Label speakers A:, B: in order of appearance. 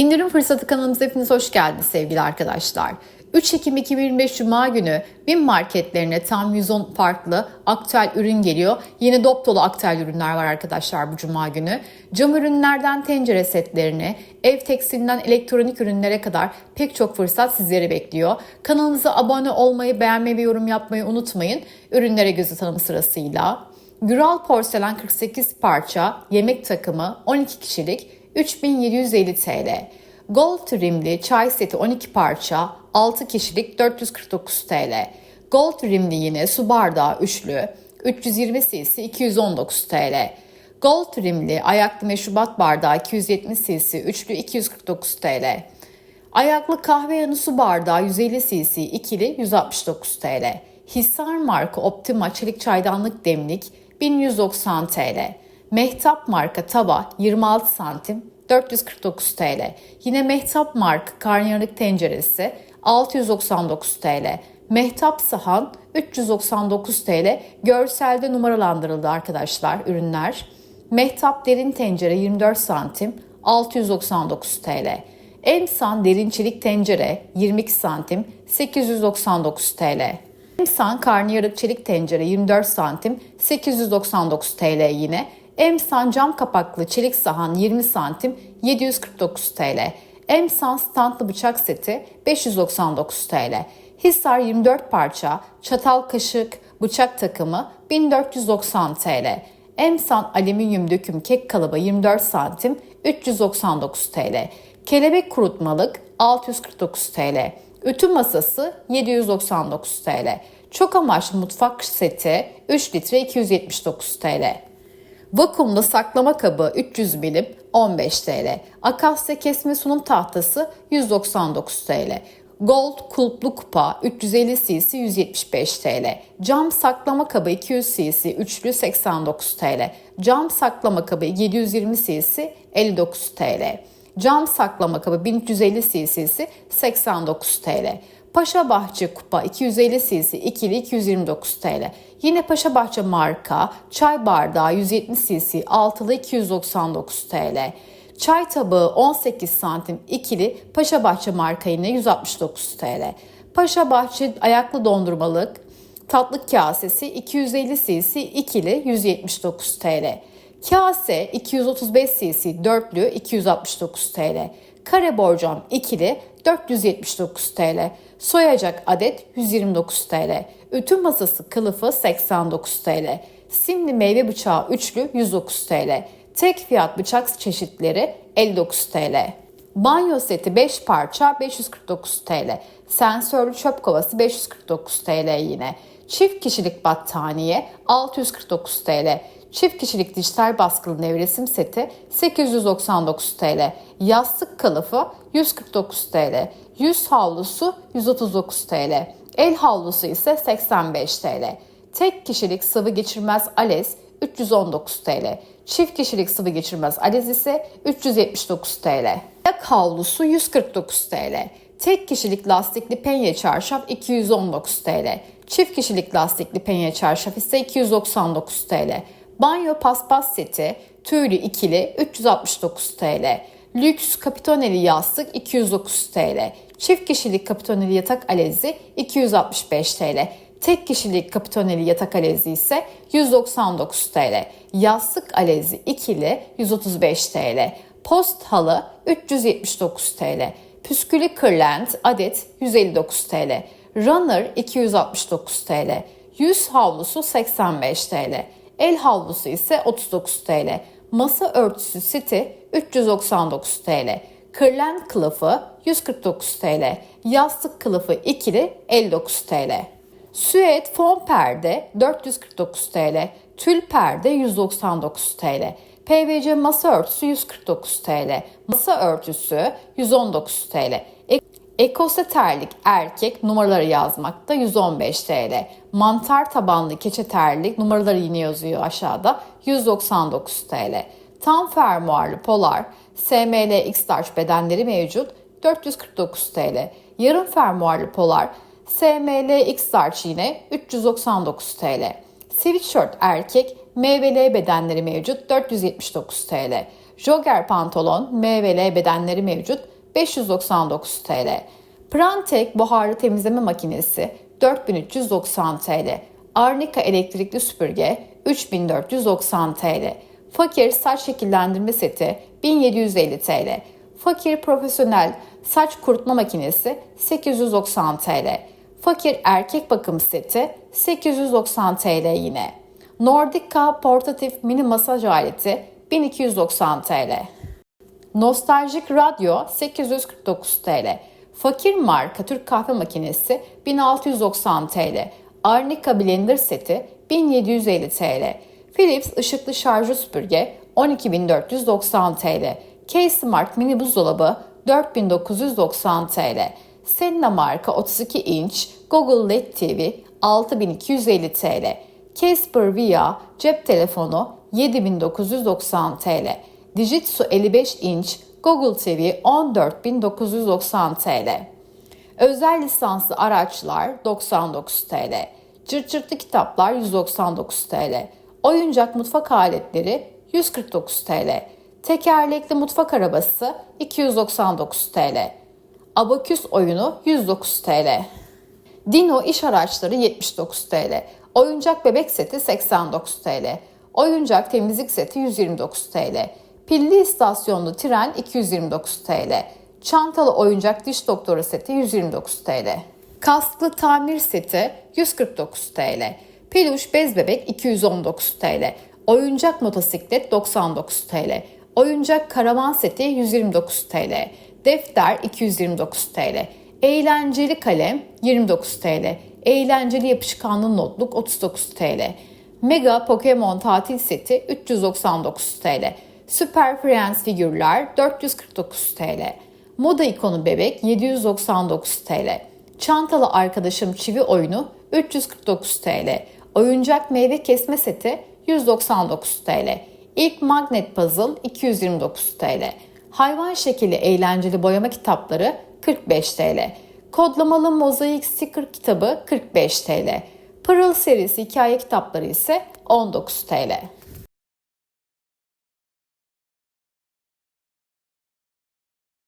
A: İndirim fırsatı kanalımıza hepiniz hoş geldiniz sevgili arkadaşlar. 3 Ekim 2025 Cuma günü BİM marketlerine tam 110 farklı aktüel ürün geliyor. Yeni dop dolu aktüel ürünler var arkadaşlar bu Cuma günü. Cam ürünlerden tencere setlerine, ev tekstilinden elektronik ürünlere kadar pek çok fırsat sizleri bekliyor. Kanalımıza abone olmayı, beğenmeyi ve yorum yapmayı unutmayın. Ürünlere göz atalım sırasıyla. Güral porselen 48 parça yemek takımı 12 kişilik 3750 TL. Gold trimli çay seti 12 parça 6 kişilik 449 TL. Gold rimli yine su bardağı üçlü 320 cc 219 TL. Gold rimli ayaklı meşrubat bardağı 270 cc üçlü 249 TL. Ayaklı kahve yanı su bardağı 150 cc ikili 169 TL. Hisar marka Optima çelik çaydanlık demlik 1190 TL. Mehtap marka tava 26 santim 449 TL. Yine Mehtap marka karnıyarık tenceresi 699 TL. Mehtap sahan 399 TL. Görselde numaralandırıldı arkadaşlar ürünler. Mehtap derin tencere 24 santim 699 TL. Emsan derin çelik tencere 22 santim 899 TL. Emsan karnıyarık çelik tencere 24 santim 899 TL yine. Emsan cam kapaklı çelik sahan 20 santim 749 TL. Emsan standlı bıçak seti 599 TL. Hisar 24 parça çatal kaşık bıçak takımı 1490 TL. Emsan alüminyum döküm kek kalıbı 24 santim 399 TL. Kelebek kurutmalık 649 TL. Ütü masası 799 TL. Çok amaçlı mutfak seti 3 litre 279 TL. Vakumlu saklama kabı 300 milim 15 TL. Akasya kesme sunum tahtası 199 TL. Gold kulplu kupa 350 cc 175 TL. Cam saklama kabı 200 cc üçlü 89 TL. Cam saklama kabı 720 cc 59 TL. Cam saklama kabı 1350 cc'si 89 TL. Paşa Bahçe Kupa 250 cc ikili 229 TL. Yine Paşa Bahçe marka çay bardağı 170 cc altılı 299 TL. Çay tabağı 18 santim ikili Paşa Bahçe marka yine 169 TL. Paşa Bahçe ayaklı dondurmalık tatlı kasesi 250 cc ikili 179 TL. Kase 235 cc dörtlü 269 TL. Kare borcam ikili 479 TL. Soyacak adet 129 TL. Ütü masası kılıfı 89 TL. Simli meyve bıçağı üçlü 109 TL. Tek fiyat bıçak çeşitleri 59 TL. Banyo seti 5 parça 549 TL. Sensörlü çöp kovası 549 TL yine. Çift kişilik battaniye 649 TL. Çift kişilik dijital baskılı nevresim seti 899 TL. Yastık kılıfı 149 TL. Yüz havlusu 139 TL. El havlusu ise 85 TL. Tek kişilik sıvı geçirmez alez 319 TL. Çift kişilik sıvı geçirmez alez ise 379 TL. Yak havlusu 149 TL. Tek kişilik lastikli penye çarşaf 219 TL. Çift kişilik lastikli penye çarşaf ise 299 TL. Banyo paspas seti tüylü ikili 369 TL. Lüks kapitoneli yastık 209 TL. Çift kişilik kapitoneli yatak alezi 265 TL. Tek kişilik kapitoneli yatak alezi ise 199 TL. Yastık alezi ikili 135 TL. Post halı 379 TL. Püskülü kırlent adet 159 TL. Runner 269 TL. Yüz havlusu 85 TL. El havlusu ise 39 TL. Masa örtüsü seti 399 TL. Kırlent kılıfı 149 TL. Yastık kılıfı ikili 59 TL. Süet fon perde 449 TL. Tül perde 199 TL. PVC masa örtüsü 149 TL. Masa örtüsü 119 TL. Ekose terlik erkek numaraları yazmakta 115 TL. Mantar tabanlı keçe terlik numaraları yine yazıyor aşağıda 199 TL. Tam fermuarlı polar SML X-Large bedenleri mevcut 449 TL. Yarım fermuarlı polar SML X-Large yine 399 TL. Sweatshirt erkek MVL bedenleri mevcut 479 TL. Jogger pantolon M ve L bedenleri mevcut 599 TL. Prantek buharlı temizleme makinesi 4390 TL. Arnica elektrikli süpürge 3490 TL. Fakir saç şekillendirme seti 1750 TL. Fakir profesyonel saç kurutma makinesi 890 TL. Fakir erkek bakım seti 890 TL yine. Nordica portatif mini masaj aleti 1290 TL. Nostaljik radyo 849 TL. Fakir marka Türk kahve makinesi 1690 TL. Arnica blender seti 1750 TL. Philips ışıklı şarjlı süpürge 12490 TL. K-Smart mini buzdolabı 4990 TL. Senna marka 32 inç Google LED TV 6250 TL. Casper Via cep telefonu 7990 TL. Dijitsu 55 inç Google TV 14990 TL. Özel lisanslı araçlar 99 TL. Cırcırtlı kitaplar 199 TL. Oyuncak mutfak aletleri 149 TL. Tekerlekli mutfak arabası 299 TL. Abaküs oyunu 109 TL. Dino iş araçları 79 TL. Oyuncak bebek seti 89 TL. Oyuncak temizlik seti 129 TL. Pilli istasyonlu tren 229 TL. Çantalı oyuncak diş doktoru seti 129 TL. Kasklı tamir seti 149 TL. Peluş bez bebek 219 TL. Oyuncak motosiklet 99 TL. Oyuncak karavan seti 129 TL. Defter 229 TL. Eğlenceli kalem 29 TL. Eğlenceli yapışkanlı notluk 39 TL. Mega Pokemon tatil seti 399 TL. Super Friends figürler 449 TL. Moda ikonu bebek 799 TL. Çantalı arkadaşım çivi oyunu 349 TL. Oyuncak meyve kesme seti 199 TL. İlk magnet puzzle 229 TL. Hayvan şekili eğlenceli boyama kitapları 45 TL. Kodlamalı mozaik sticker kitabı 45 TL. Pırıl serisi hikaye kitapları ise 19 TL.